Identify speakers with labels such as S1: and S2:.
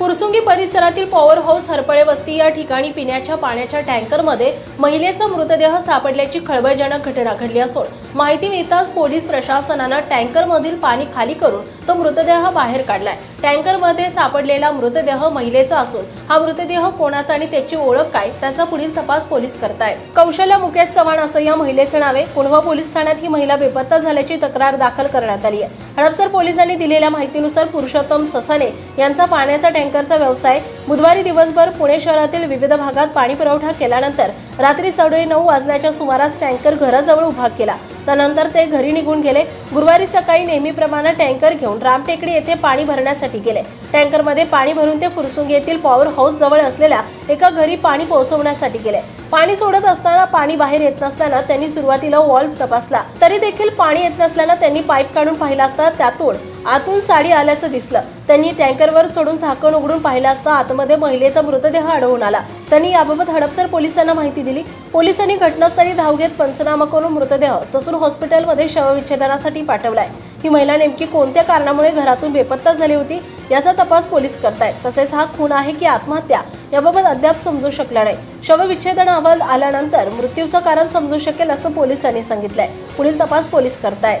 S1: पुरसुंगी परिसरातील power house Harpale वस्ती या ठिकाणी पिण्याच्या पाण्याच्या टँकरमध्ये महिलेचा मृतदेह सापडल्याची खळबळजनक घटना घडली असून माहिती मिळताच पोलीस प्रशासनानं टँकरमधील पाणी खाली करून तो मृतदेह बाहेर काढलाय. टँकरमध्ये सापडलेला मृतदेह महिलेचा असून हा मृतदेह कोणाचा आणि त्याची ओळख काय त्याचा पुढील तपास पोलीस करतायत. कौशल्य मुकेश चव्हाण असं या महिलेचे नावे कुणवा पोलीस ठाण्यात ही महिला बेपत्ता झाल्याची तक्रार दाखल करण्यात आली आहे. हडपसर पोलिसांनी दिलेल्या माहितीनुसार पुरुषोत्तम ससाने यांचा पाण्याचा टँकरचा व्यवसाय. बुधवारी दिवसभर पुणे शहरातील विविध भागात पाणी पुरवठा केल्यानंतर रात्री साडे नऊ वाजण्याच्या सुमारास टँकर घराजवळ उभा केला. त्यानंतर ते घरी निघून गेले. गुरुवारी सकाळी नेहमीप्रमाणे टँकर घेऊन रामटेकडी येथे पाणी भरण्यासाठी गेले. टँकरमध्ये पाणी भरून ते फुरसुंग येथील पॉवर हाऊस जवळ असलेल्या एका घरी पाणी पोहोचवण्यासाठी गेले. पाणी सोडत असताना पाणी बाहेर येत नसल्यानं त्यांनी सुरुवातीला वॉल्व तपासला. तरी देखील पाणी येत नसल्यानं त्यांनी पाईप काढून पाहिला असता त्यातून आतून साडी आल्याचं दिसलं. त्यांनी टँकरवर चढून झाकण उघडून पाहिलं असता आतमध्ये महिलेचा मृतदेह आढळून आला. त्यांनी याबाबत हडपसर पोलिसांना माहिती दिली. पोलिसांनी घटनास्थळी धाव घेत पंचनामा करून मृतदेह ससून हॉस्पिटलमध्ये शवविच्छेदनासाठी पाठवलाय. ही महिला नेमकी कोणत्या कारणामुळे घरातून बेपत्ता झाली होती याचा तपास पोलीस करतायत. तसेच हा खून आहे की आत्महत्या याबाबत अद्याप समजू शकला नाही. शवविच्छेदन अहवाल आल्यानंतर मृत्यूचं कारण समजू शकेल असं पोलिसांनी सांगितलंय. पुढील तपास पोलीस करतायत.